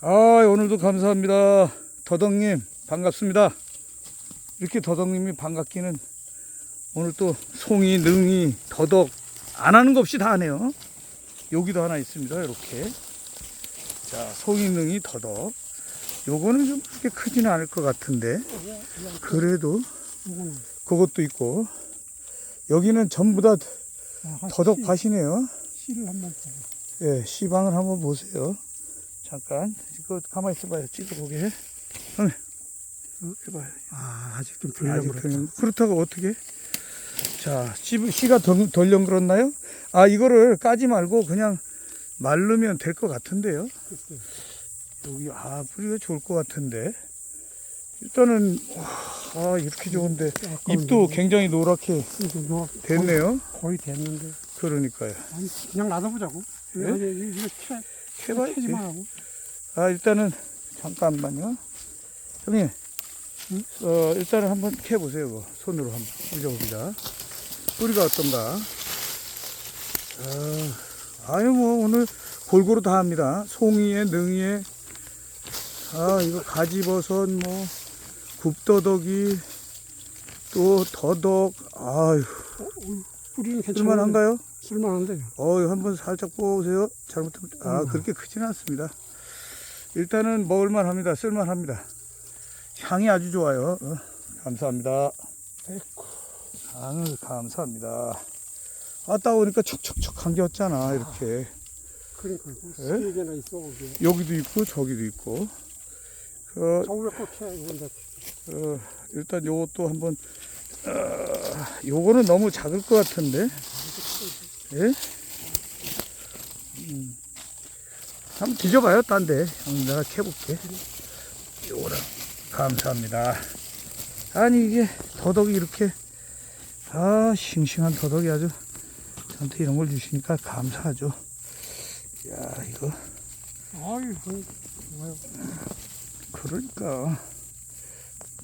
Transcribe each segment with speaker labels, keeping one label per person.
Speaker 1: 아, 오늘도 감사합니다. 더덕님, 반갑습니다. 이렇게 더덕님이 반갑기는 오늘 또 송이, 능이, 더덕 안 하는 거 없이 다 하네요. 여기도 하나 있습니다. 이렇게. 자, 송이, 능이, 더덕. 요거는 좀 그렇게 크지는 않을 것 같은데. 그래도 그것도 있고. 여기는 전부 다
Speaker 2: 아, 한
Speaker 1: 더덕
Speaker 2: 씨-
Speaker 1: 밭이네요.
Speaker 2: 씨를 한번 보고.
Speaker 1: 예, 시방을 한번 보세요. 잠깐, 이거 가만히 있어봐요. 찍어보게. 어, 해봐요.
Speaker 2: 아, 아직 좀.
Speaker 1: 그냥- 그렇다고 어떻게? 자, 씨, 씨가 연그렀나요? 아, 이거를 까지 말고 그냥 말르면 될 것 같은데요. 여기, 아, 뿌리가 좋을 것 같은데. 일단은, 와, 아, 이렇게 좋은데. 잎도 굉장히 노랗게
Speaker 2: 뭐
Speaker 1: 됐네요.
Speaker 2: 거의, 거의 됐는데.
Speaker 1: 그러니까요.
Speaker 2: 아니, 그냥 놔둬보자고. 이- 캐,
Speaker 1: 해봐야지.
Speaker 2: 캐지만 하고.
Speaker 1: 아, 일단은, 잠깐만요. 형님,
Speaker 2: 응?
Speaker 1: 어, 일단은 한번 캐보세요. 그거. 손으로 한번 뿌려봅니다. 뿌리가 어떤가. 아, 아유, 뭐, 오늘 골고루 다 합니다. 송이에, 능이에, 아, 이거 가지버섯, 뭐, 굽더덕이, 또 더덕, 아유,
Speaker 2: 어, 어, 뿌리는 괜찮은데.
Speaker 1: 쓸만한가요?
Speaker 2: 쓸만한데.
Speaker 1: 어, 한번 살짝 뽑아보세요. 잘못하면, 아,
Speaker 2: 음.
Speaker 1: 그렇게 크지는 않습니다. 일단은 먹을만 합니다. 쓸만 합니다. 향이 아주 좋아요. 어, 감사합니다. 아유, 감사합니다. 왔다 오니까 척척척 감겼잖아, 이렇게.
Speaker 2: 그러니까,
Speaker 1: 예?
Speaker 2: 세 개나 있어, 거기.
Speaker 1: 여기도 있고, 저기도 있고. 그,
Speaker 2: 이건데.
Speaker 1: 어, 일단 요것도 한번, 어, 요거는 너무 작을 것 같은데. 예? 음. 한번 뒤져봐요, 딴 데. 음, 내가 캐볼게. 요거랑. 감사합니다. 아니, 이게 더덕이 이렇게, 아, 싱싱한 더덕이 아주, 저한테 이런 걸 주시니까 감사하죠. 야, 이거.
Speaker 2: 아유, 그, 뭐야.
Speaker 1: 그러니까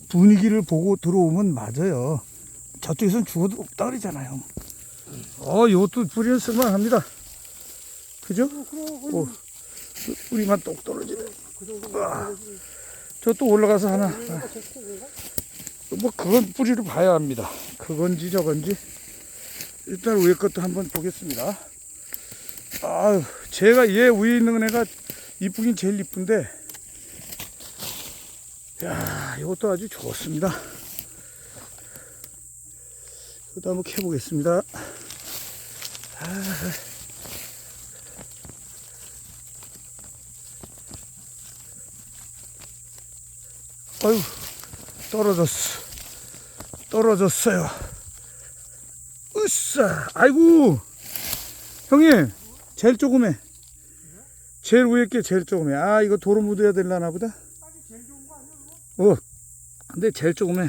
Speaker 1: 분위기를 보고 들어오면 맞아요. 저쪽에선 죽어도 없다 그러잖아요. 어, 이것도 뿌리는 쓸만 합니다. 그죠?
Speaker 2: 그럼,
Speaker 1: 오, 그 뿌리만 똑 떨어지네.
Speaker 2: 그 정도.
Speaker 1: 저또 올라가서 하나.
Speaker 2: 이거?
Speaker 1: 뭐 그건 뿌리를 봐야 합니다. 그건지 저건지 일단 위에 것도 한번 보겠습니다. 아유, 제가 얘 위에 있는 애가 이쁘긴 제일 이쁜데, 야, 이것도 아주 좋습니다. 이것도 한번 캐보겠습니다. 아. 아유, 떨어졌어. 떨어졌어요. 으쌰. 아이고. 형님, 제일 조그매. 제일 위에 게 제일 조그매. 아, 이거 도로 묻어야 될라나 보다. 어, 근데 제일 조그매.